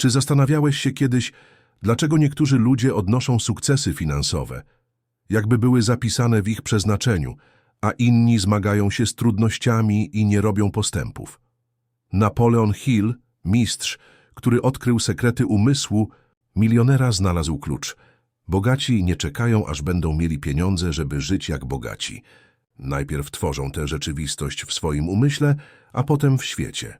Czy zastanawiałeś się kiedyś, dlaczego niektórzy ludzie odnoszą sukcesy finansowe, jakby były zapisane w ich przeznaczeniu, a inni zmagają się z trudnościami i nie robią postępów? Napoleon Hill, mistrz, który odkrył sekrety umysłu, milionera znalazł klucz. Bogaci nie czekają, aż będą mieli pieniądze, żeby żyć jak bogaci. Najpierw tworzą tę rzeczywistość w swoim umyśle, a potem w świecie.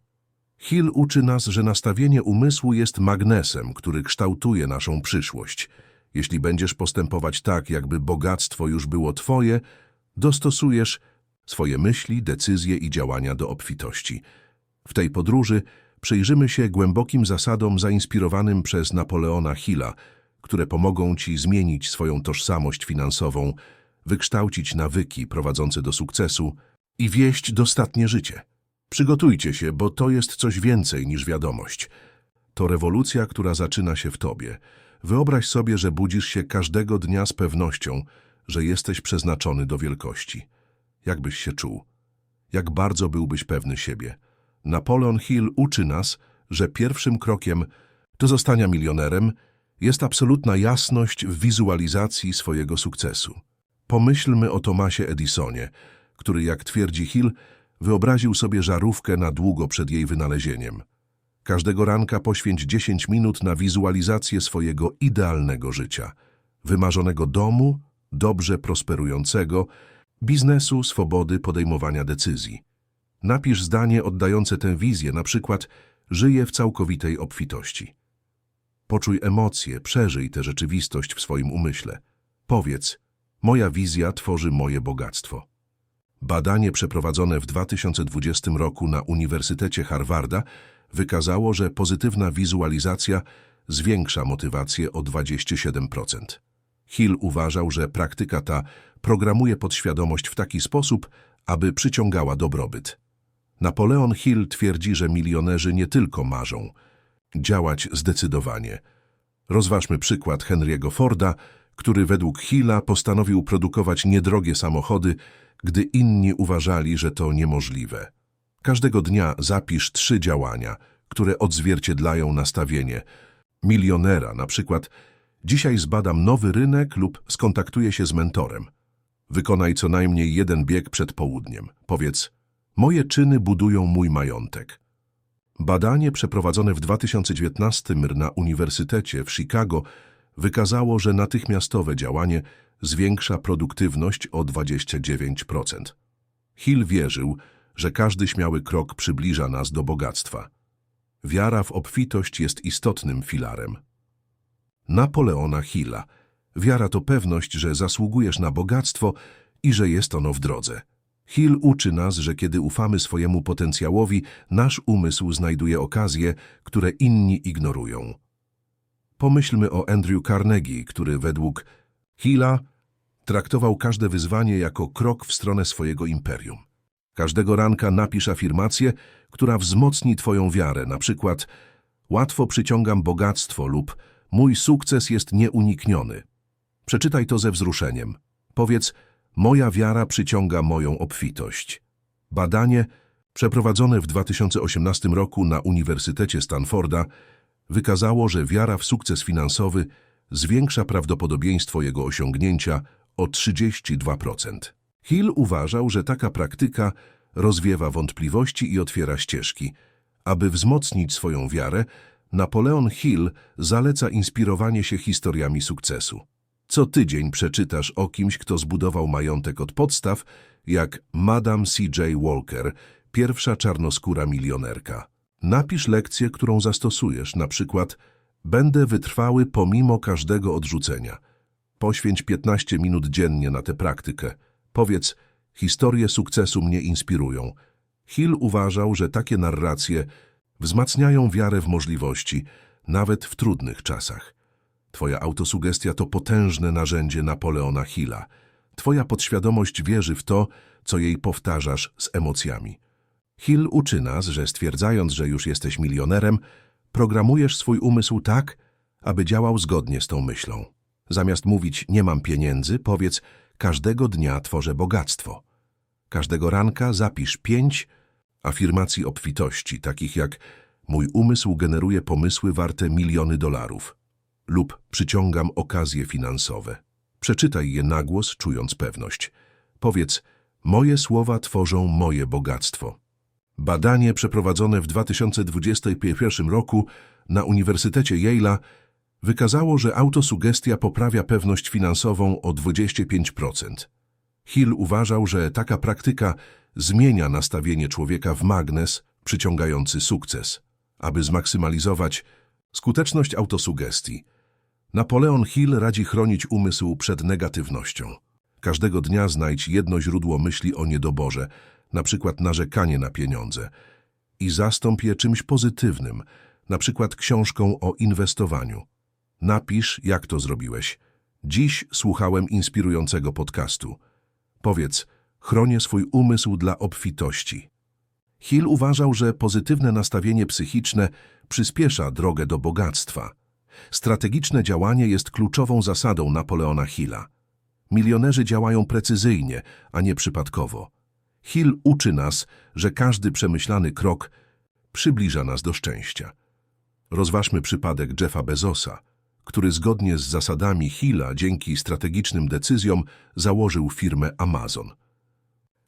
Hill uczy nas, że nastawienie umysłu jest magnesem, który kształtuje naszą przyszłość. Jeśli będziesz postępować tak, jakby bogactwo już było twoje, dostosujesz swoje myśli, decyzje i działania do obfitości. W tej podróży przyjrzymy się głębokim zasadom zainspirowanym przez Napoleona Hilla, które pomogą ci zmienić swoją tożsamość finansową, wykształcić nawyki prowadzące do sukcesu i wieść dostatnie życie. Przygotujcie się, bo to jest coś więcej niż wiadomość. To rewolucja, która zaczyna się w tobie. Wyobraź sobie, że budzisz się każdego dnia z pewnością, że jesteś przeznaczony do wielkości. Jak byś się czuł? Jak bardzo byłbyś pewny siebie? Napoleon Hill uczy nas, że pierwszym krokiem do zostania milionerem jest absolutna jasność w wizualizacji swojego sukcesu. Pomyślmy o Tomasie Edisonie, który, jak twierdzi Hill, wyobraził sobie żarówkę na długo przed jej wynalezieniem. Każdego ranka poświęć 10 minut na wizualizację swojego idealnego życia, wymarzonego domu, dobrze prosperującego, biznesu, swobody podejmowania decyzji. Napisz zdanie oddające tę wizję, na przykład żyję w całkowitej obfitości. Poczuj emocje, przeżyj tę rzeczywistość w swoim umyśle. Powiedz, moja wizja tworzy moje bogactwo. Badanie przeprowadzone w 2020 roku na Uniwersytecie Harvarda wykazało, że pozytywna wizualizacja zwiększa motywację o 27%. Hill uważał, że praktyka ta programuje podświadomość w taki sposób, aby przyciągała dobrobyt. Napoleon Hill twierdzi, że milionerzy nie tylko marzą, działać zdecydowanie. Rozważmy przykład Henry'ego Forda, który według Hilla postanowił produkować niedrogie samochody, gdy inni uważali, że to niemożliwe. Każdego dnia zapisz trzy działania, które odzwierciedlają nastawienie. Milionera, na przykład, dzisiaj zbadam nowy rynek lub skontaktuję się z mentorem. Wykonaj co najmniej jeden bieg przed południem. Powiedz, moje czyny budują mój majątek. Badanie przeprowadzone w 2019 na Uniwersytecie w Chicago wykazało, że natychmiastowe działanie zwiększa produktywność o 29%. Hill wierzył, że każdy śmiały krok przybliża nas do bogactwa. Wiara w obfitość jest istotnym filarem. Napoleona Hilla. Wiara to pewność, że zasługujesz na bogactwo i że jest ono w drodze. Hill uczy nas, że kiedy ufamy swojemu potencjałowi, nasz umysł znajduje okazje, które inni ignorują. Pomyślmy o Andrew Carnegie, który według Hilla traktował każde wyzwanie jako krok w stronę swojego imperium. Każdego ranka napisz afirmację, która wzmocni Twoją wiarę, na przykład łatwo przyciągam bogactwo lub mój sukces jest nieunikniony. Przeczytaj to ze wzruszeniem. Powiedz, moja wiara przyciąga moją obfitość. Badanie przeprowadzone w 2018 roku na Uniwersytecie Stanforda wykazało, że wiara w sukces finansowy zwiększa prawdopodobieństwo jego osiągnięcia o 32%. Hill uważał, że taka praktyka rozwiewa wątpliwości i otwiera ścieżki. Aby wzmocnić swoją wiarę, Napoleon Hill zaleca inspirowanie się historiami sukcesu. Co tydzień przeczytasz o kimś, kto zbudował majątek od podstaw, jak Madame C.J. Walker, pierwsza czarnoskóra milionerka. Napisz lekcję, którą zastosujesz, na przykład Będę wytrwały pomimo każdego odrzucenia. Poświęć 15 minut dziennie na tę praktykę. Powiedz, historie sukcesu mnie inspirują. Hill uważał, że takie narracje wzmacniają wiarę w możliwości, nawet w trudnych czasach. Twoja autosugestia to potężne narzędzie Napoleona Hilla. Twoja podświadomość wierzy w to, co jej powtarzasz z emocjami. Hill uczy nas, że stwierdzając, że już jesteś milionerem, programujesz swój umysł tak, aby działał zgodnie z tą myślą. Zamiast mówić nie mam pieniędzy, powiedz każdego dnia tworzę bogactwo. Każdego ranka zapisz pięć afirmacji obfitości, takich jak Mój umysł generuje pomysły warte miliony dolarów. Lub przyciągam okazje finansowe. Przeczytaj je na głos, czując pewność. Powiedz, moje słowa tworzą moje bogactwo. Badanie przeprowadzone w 2021 roku na Uniwersytecie Yale'a wykazało, że autosugestia poprawia pewność finansową o 25%. Hill uważał, że taka praktyka zmienia nastawienie człowieka w magnes przyciągający sukces. Aby zmaksymalizować skuteczność autosugestii, Napoleon Hill radzi chronić umysł przed negatywnością. Każdego dnia znajdź jedno źródło myśli o niedoborze, na przykład narzekanie na pieniądze, i zastąp je czymś pozytywnym, na przykład książką o inwestowaniu. Napisz, jak to zrobiłeś. Dziś słuchałem inspirującego podcastu. Powiedz, chronię swój umysł dla obfitości. Hill uważał, że pozytywne nastawienie psychiczne przyspiesza drogę do bogactwa. Strategiczne działanie jest kluczową zasadą Napoleona Hilla. Milionerzy działają precyzyjnie, a nie przypadkowo. Hill uczy nas, że każdy przemyślany krok przybliża nas do szczęścia. Rozważmy przypadek Jeffa Bezosa, który zgodnie z zasadami Hilla dzięki strategicznym decyzjom założył firmę Amazon.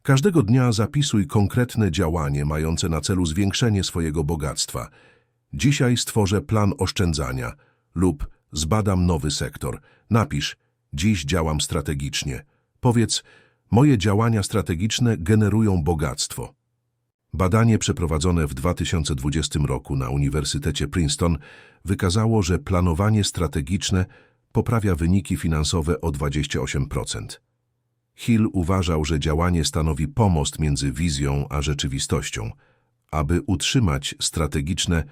Każdego dnia zapisuj konkretne działanie mające na celu zwiększenie swojego bogactwa. Dzisiaj stworzę plan oszczędzania lub zbadam nowy sektor. Napisz, dziś działam strategicznie. Powiedz, moje działania strategiczne generują bogactwo. Badanie przeprowadzone w 2020 roku na Uniwersytecie Princeton wykazało, że planowanie strategiczne poprawia wyniki finansowe o 28%. Hill uważał, że działanie stanowi pomost między wizją a rzeczywistością. Aby utrzymać strategiczne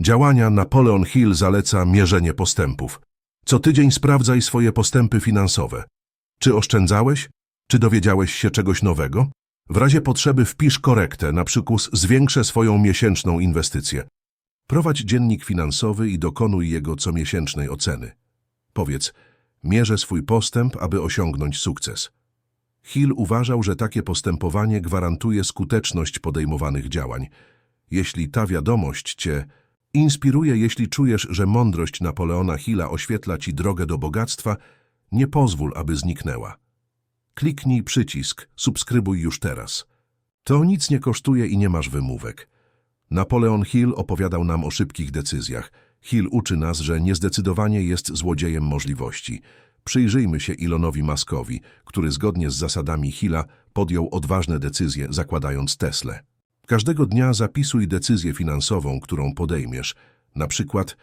działania, Napoleon Hill zaleca mierzenie postępów. Co tydzień sprawdzaj swoje postępy finansowe. Czy oszczędzałeś? Czy dowiedziałeś się czegoś nowego? W razie potrzeby wpisz korektę, na przykład zwiększę swoją miesięczną inwestycję. Prowadź dziennik finansowy i dokonuj jego comiesięcznej oceny. Powiedz, mierzę swój postęp, aby osiągnąć sukces. Hill uważał, że takie postępowanie gwarantuje skuteczność podejmowanych działań. Jeśli ta wiadomość cię inspiruje, jeśli czujesz, że mądrość Napoleona Hilla oświetla ci drogę do bogactwa, nie pozwól, aby zniknęła. Kliknij przycisk subskrybuj już teraz. To nic nie kosztuje i nie masz wymówek. Napoleon Hill opowiadał nam o szybkich decyzjach. Hill uczy nas, że niezdecydowanie jest złodziejem możliwości. Przyjrzyjmy się Elonowi Muskowi, który zgodnie z zasadami Hilla podjął odważne decyzje, zakładając Teslę. Każdego dnia zapisuj decyzję finansową, którą podejmiesz. Na przykład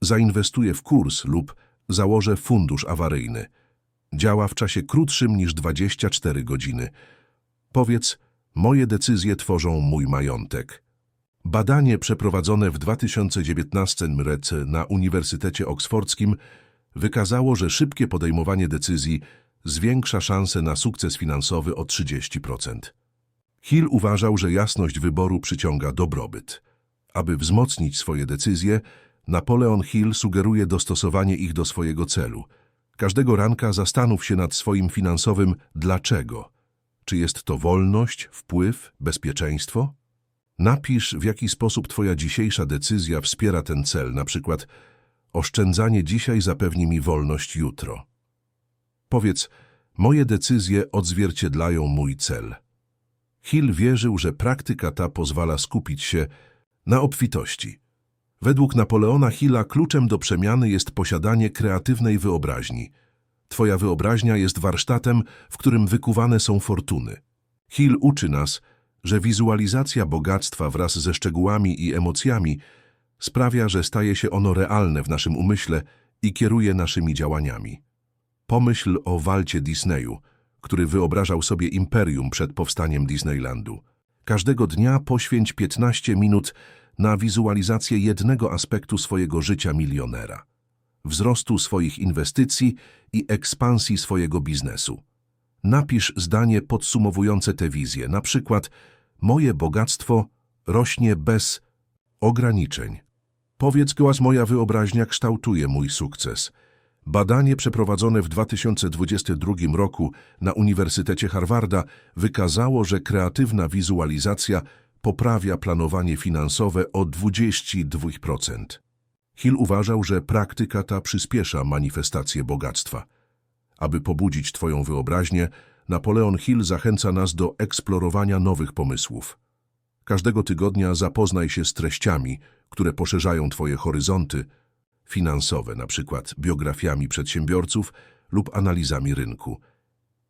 zainwestuję w kurs lub założę fundusz awaryjny. Działa w czasie krótszym niż 24 godziny. Powiedz, moje decyzje tworzą mój majątek. Badanie przeprowadzone w 2019 roku na Uniwersytecie Oksfordzkim wykazało, że szybkie podejmowanie decyzji zwiększa szanse na sukces finansowy o 30%. Hill uważał, że jasność wyboru przyciąga dobrobyt. Aby wzmocnić swoje decyzje, Napoleon Hill sugeruje dostosowanie ich do swojego celu. Każdego ranka zastanów się nad swoim finansowym dlaczego. Czy jest to wolność, wpływ, bezpieczeństwo? Napisz, w jaki sposób Twoja dzisiejsza decyzja wspiera ten cel, na przykład oszczędzanie dzisiaj zapewni mi wolność jutro. Powiedz, moje decyzje odzwierciedlają mój cel. Hill wierzył, że praktyka ta pozwala skupić się na obfitości. Według Napoleona Hilla kluczem do przemiany jest posiadanie kreatywnej wyobraźni. Twoja wyobraźnia jest warsztatem, w którym wykuwane są fortuny. Hill uczy nas, że wizualizacja bogactwa wraz ze szczegółami i emocjami sprawia, że staje się ono realne w naszym umyśle i kieruje naszymi działaniami. Pomyśl o Walcie Disneyu, który wyobrażał sobie imperium przed powstaniem Disneylandu. Każdego dnia poświęć 15 minut na wizualizację jednego aspektu swojego życia milionera. Wzrostu swoich inwestycji i ekspansji swojego biznesu. Napisz zdanie podsumowujące tę wizję, na przykład Moje bogactwo rośnie bez ograniczeń. Powiedz głos, moja wyobraźnia kształtuje mój sukces. Badanie przeprowadzone w 2022 roku na Uniwersytecie Harvarda wykazało, że kreatywna wizualizacja poprawia planowanie finansowe o 22%. Hill uważał, że praktyka ta przyspiesza manifestację bogactwa. Aby pobudzić Twoją wyobraźnię, Napoleon Hill zachęca nas do eksplorowania nowych pomysłów. Każdego tygodnia zapoznaj się z treściami, które poszerzają Twoje horyzonty finansowe, na przykład biografiami przedsiębiorców lub analizami rynku.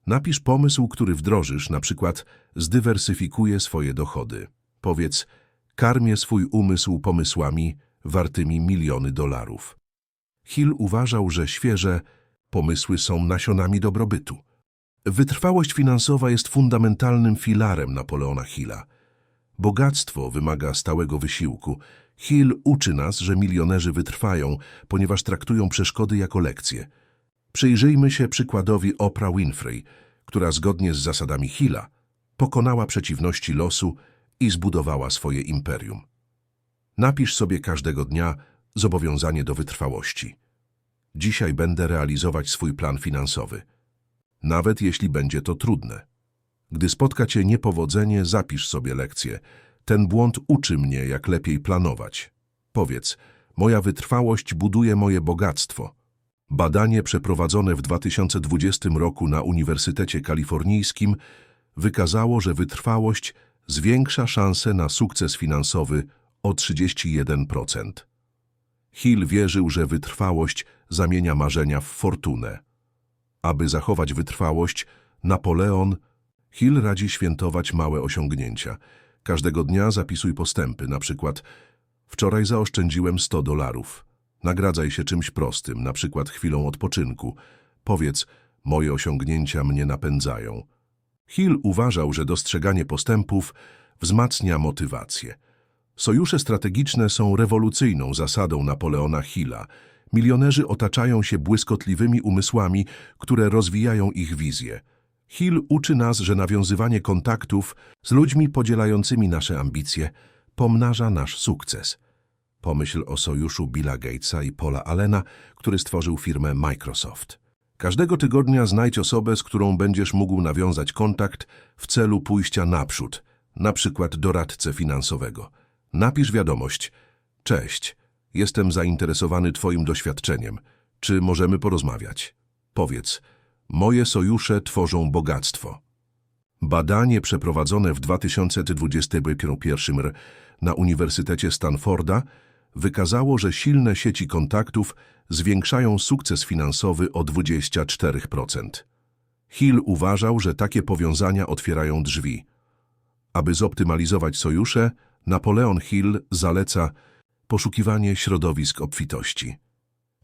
Napisz pomysł, który wdrożysz, na przykład zdywersyfikuję swoje dochody. Powiedz, karmię swój umysł pomysłami wartymi miliony dolarów. Hill uważał, że świeże pomysły są nasionami dobrobytu. Wytrwałość finansowa jest fundamentalnym filarem Napoleona Hilla. Bogactwo wymaga stałego wysiłku. Hill uczy nas, że milionerzy wytrwają, ponieważ traktują przeszkody jako lekcje. Przyjrzyjmy się przykładowi Oprah Winfrey, która zgodnie z zasadami Hilla pokonała przeciwności losu i zbudowała swoje imperium. Napisz sobie każdego dnia zobowiązanie do wytrwałości. Dzisiaj będę realizować swój plan finansowy. Nawet jeśli będzie to trudne. Gdy spotka cię niepowodzenie, zapisz sobie lekcję. Ten błąd uczy mnie, jak lepiej planować. Powiedz, moja wytrwałość buduje moje bogactwo. Badanie przeprowadzone w 2020 roku na Uniwersytecie Kalifornijskim wykazało, że wytrwałość zwiększa szanse na sukces finansowy o 31%. Hill wierzył, że wytrwałość zamienia marzenia w fortunę. Aby zachować wytrwałość, Napoleon Hill radzi świętować małe osiągnięcia. Każdego dnia zapisuj postępy, na przykład wczoraj zaoszczędziłem 100 dolarów. Nagradzaj się czymś prostym, na przykład chwilą odpoczynku. Powiedz, moje osiągnięcia mnie napędzają. Hill uważał, że dostrzeganie postępów wzmacnia motywację. Sojusze strategiczne są rewolucyjną zasadą Napoleona Hilla. Milionerzy otaczają się błyskotliwymi umysłami, które rozwijają ich wizję. Hill uczy nas, że nawiązywanie kontaktów z ludźmi podzielającymi nasze ambicje pomnaża nasz sukces. Pomyśl o sojuszu Billa Gatesa i Paula Allena, który stworzył firmę Microsoft. Każdego tygodnia znajdź osobę, z którą będziesz mógł nawiązać kontakt w celu pójścia naprzód, na przykład doradcę finansowego. Napisz wiadomość. Cześć, jestem zainteresowany Twoim doświadczeniem. Czy możemy porozmawiać? Powiedz, moje sojusze tworzą bogactwo. Badanie przeprowadzone w 2021 r. na Uniwersytecie Stanforda wykazało, że silne sieci kontaktów zwiększają sukces finansowy o 24%. Hill uważał, że takie powiązania otwierają drzwi. Aby zoptymalizować sojusze, Napoleon Hill zaleca poszukiwanie środowisk obfitości.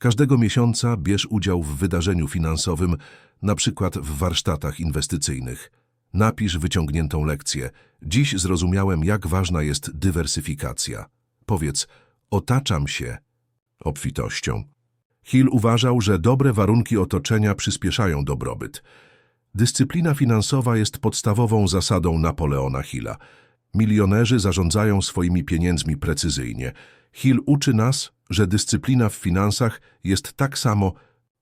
Każdego miesiąca bierz udział w wydarzeniu finansowym, na przykład w warsztatach inwestycyjnych. Napisz wyciągniętą lekcję. Dziś zrozumiałem, jak ważna jest dywersyfikacja. Powiedz, otaczam się obfitością. Hill uważał, że dobre warunki otoczenia przyspieszają dobrobyt. Dyscyplina finansowa jest podstawową zasadą Napoleona Hilla. Milionerzy zarządzają swoimi pieniędzmi precyzyjnie. Hill uczy nas, że dyscyplina w finansach jest tak samo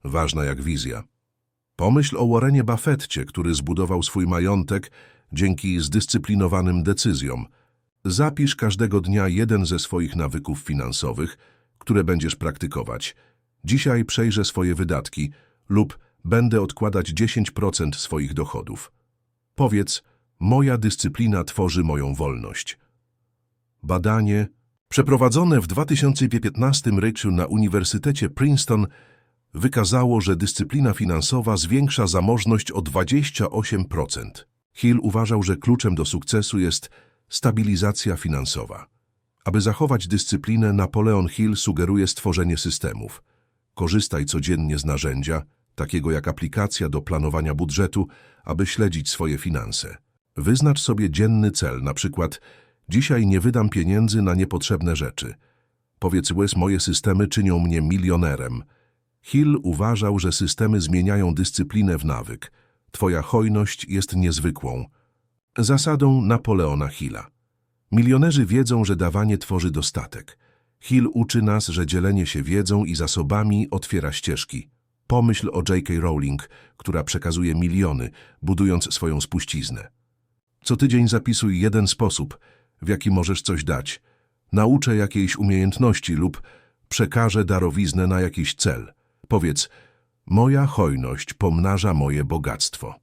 ważna jak wizja. Pomyśl o Warrenie Buffetcie, który zbudował swój majątek dzięki zdyscyplinowanym decyzjom. Zapisz każdego dnia jeden ze swoich nawyków finansowych, które będziesz praktykować. Dzisiaj przejrzę swoje wydatki lub będę odkładać 10% swoich dochodów. Powiedz, moja dyscyplina tworzy moją wolność. Badanie przeprowadzone w 2015 roku na Uniwersytecie Princeton wykazało, że dyscyplina finansowa zwiększa zamożność o 28%. Hill uważał, że kluczem do sukcesu jest stabilizacja finansowa. Aby zachować dyscyplinę, Napoleon Hill sugeruje stworzenie systemów. Korzystaj codziennie z narzędzia, takiego jak aplikacja do planowania budżetu, aby śledzić swoje finanse. Wyznacz sobie dzienny cel, na przykład dzisiaj nie wydam pieniędzy na niepotrzebne rzeczy. Powiedz łez, moje systemy czynią mnie milionerem. Hill uważał, że systemy zmieniają dyscyplinę w nawyk. Twoja hojność jest niezwykłą. Zasadą Napoleona Hilla. Milionerzy wiedzą, że dawanie tworzy dostatek. Hill uczy nas, że dzielenie się wiedzą i zasobami otwiera ścieżki. Pomyśl o J.K. Rowling, która przekazuje miliony, budując swoją spuściznę. Co tydzień zapisuj jeden sposób, w jaki możesz coś dać. Nauczę jakiejś umiejętności lub przekażę darowiznę na jakiś cel. Powiedz, moja hojność pomnaża moje bogactwo.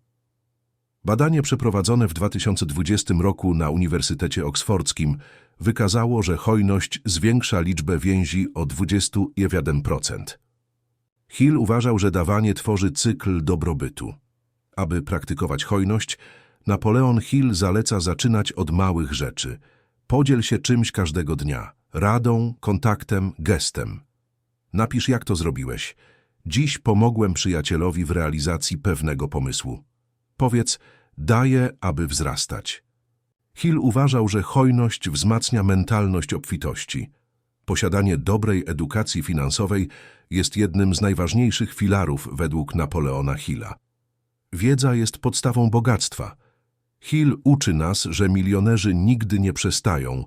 Badanie przeprowadzone w 2020 roku na Uniwersytecie Oksfordzkim wykazało, że hojność zwiększa liczbę więzi o 21%. Hill uważał, że dawanie tworzy cykl dobrobytu. Aby praktykować hojność, Napoleon Hill zaleca zaczynać od małych rzeczy. Podziel się czymś każdego dnia. Radą, kontaktem, gestem. Napisz, jak to zrobiłeś. Dziś pomogłem przyjacielowi w realizacji pewnego pomysłu. Powiedz, daję, aby wzrastać. Hill uważał, że hojność wzmacnia mentalność obfitości. Posiadanie dobrej edukacji finansowej jest jednym z najważniejszych filarów według Napoleona Hilla. Wiedza jest podstawą bogactwa. Hill uczy nas, że milionerzy nigdy nie przestają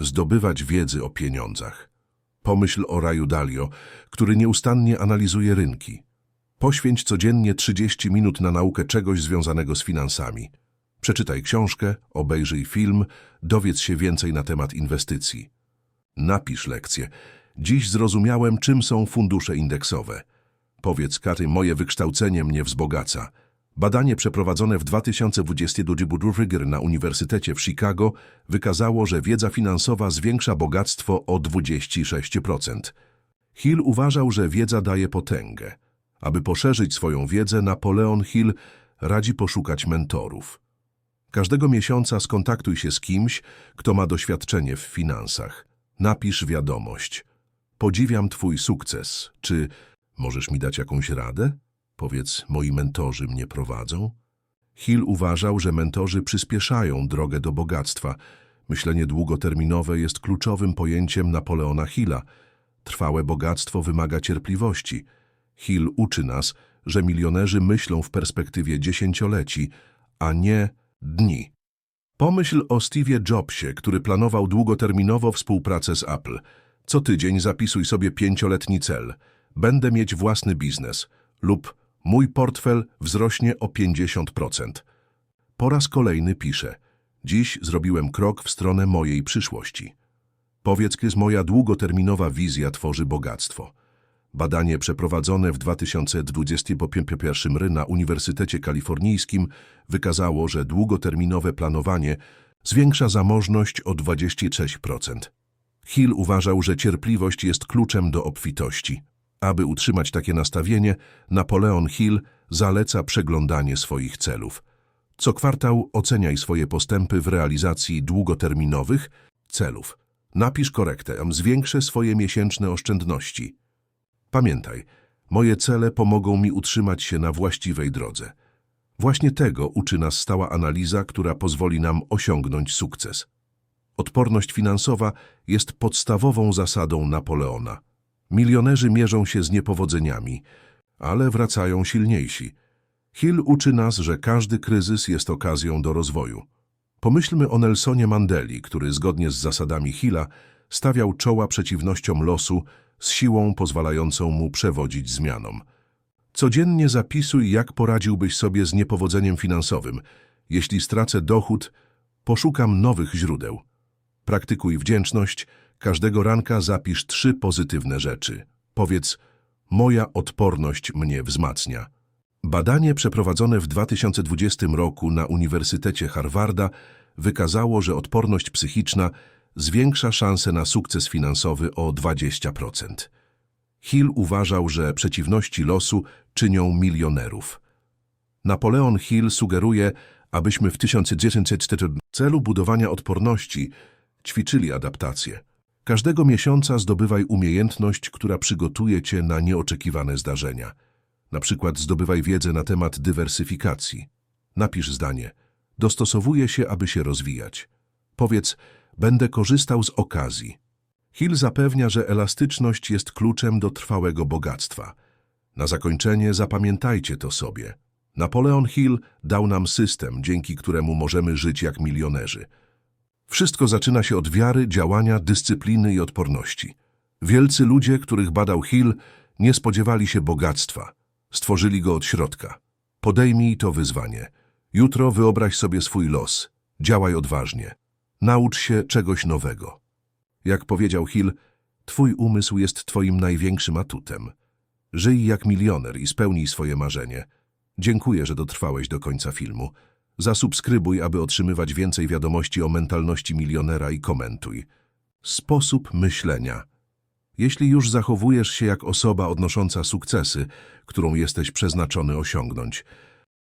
zdobywać wiedzy o pieniądzach. Pomyśl o Raju Dalio, który nieustannie analizuje rynki. Poświęć codziennie 30 minut na naukę czegoś związanego z finansami. Przeczytaj książkę, obejrzyj film, dowiedz się więcej na temat inwestycji. Napisz lekcję. Dziś zrozumiałem, czym są fundusze indeksowe. Powiedz, Katy, moje wykształcenie mnie wzbogaca. Badanie przeprowadzone w 2022 roku na Uniwersytecie w Chicago wykazało, że wiedza finansowa zwiększa bogactwo o 26%. Hill uważał, że wiedza daje potęgę. Aby poszerzyć swoją wiedzę, Napoleon Hill radzi poszukać mentorów. Każdego miesiąca skontaktuj się z kimś, kto ma doświadczenie w finansach. Napisz wiadomość. Podziwiam Twój sukces. Czy możesz mi dać jakąś radę? Powiedz, moi mentorzy mnie prowadzą. Hill uważał, że mentorzy przyspieszają drogę do bogactwa. Myślenie długoterminowe jest kluczowym pojęciem Napoleona Hilla. Trwałe bogactwo wymaga cierpliwości. Hill uczy nas, że milionerzy myślą w perspektywie dziesięcioleci, a nie dni. Pomyśl o Steve'ie Jobsie, który planował długoterminowo współpracę z Apple. Co tydzień zapisuj sobie pięcioletni cel. Będę mieć własny biznes. Lub mój portfel wzrośnie o 50%. Po raz kolejny piszę. Dziś zrobiłem krok w stronę mojej przyszłości. Powiedz, kiedy moja długoterminowa wizja tworzy bogactwo. Badanie przeprowadzone w 2021 r. na Uniwersytecie Kalifornijskim wykazało, że długoterminowe planowanie zwiększa zamożność o 26%. Hill uważał, że cierpliwość jest kluczem do obfitości. Aby utrzymać takie nastawienie, Napoleon Hill zaleca przeglądanie swoich celów. Co kwartał oceniaj swoje postępy w realizacji długoterminowych celów. Napisz korektę, zwiększę swoje miesięczne oszczędności. Pamiętaj, moje cele pomogą mi utrzymać się na właściwej drodze. Właśnie tego uczy nas stała analiza, która pozwoli nam osiągnąć sukces. Odporność finansowa jest podstawową zasadą Napoleona. Milionerzy mierzą się z niepowodzeniami, ale wracają silniejsi. Hill uczy nas, że każdy kryzys jest okazją do rozwoju. Pomyślmy o Nelsonie Mandeli, który zgodnie z zasadami Hilla stawiał czoła przeciwnościom losu z siłą pozwalającą mu przewodzić zmianom. Codziennie zapisuj, jak poradziłbyś sobie z niepowodzeniem finansowym. Jeśli stracę dochód, poszukam nowych źródeł. Praktykuj wdzięczność, każdego ranka zapisz trzy pozytywne rzeczy. Powiedz, moja odporność mnie wzmacnia. Badanie przeprowadzone w 2020 roku na Uniwersytecie Harvarda wykazało, że odporność psychiczna zwiększa szanse na sukces finansowy o 20%. Hill uważał, że przeciwności losu czynią milionerów. Napoleon Hill sugeruje, abyśmy w 1904 celu budowania odporności ćwiczyli adaptację. Każdego miesiąca zdobywaj umiejętność, która przygotuje cię na nieoczekiwane zdarzenia. Na przykład zdobywaj wiedzę na temat dywersyfikacji. Napisz zdanie. Dostosowuję się, aby się rozwijać. Powiedz, będę korzystał z okazji. Hill zapewnia, że elastyczność jest kluczem do trwałego bogactwa. Na zakończenie zapamiętajcie to sobie. Napoleon Hill dał nam system, dzięki któremu możemy żyć jak milionerzy. Wszystko zaczyna się od wiary, działania, dyscypliny i odporności. Wielcy ludzie, których badał Hill, nie spodziewali się bogactwa. Stworzyli go od środka. Podejmij to wyzwanie. Jutro wyobraź sobie swój los. Działaj odważnie. Naucz się czegoś nowego. Jak powiedział Hill, twój umysł jest twoim największym atutem. Żyj jak milioner i spełnij swoje marzenie. Dziękuję, że dotrwałeś do końca filmu. Zasubskrybuj, aby otrzymywać więcej wiadomości o mentalności milionera i komentuj. Sposób myślenia. Jeśli już zachowujesz się jak osoba odnosząca sukcesy, którą jesteś przeznaczony osiągnąć,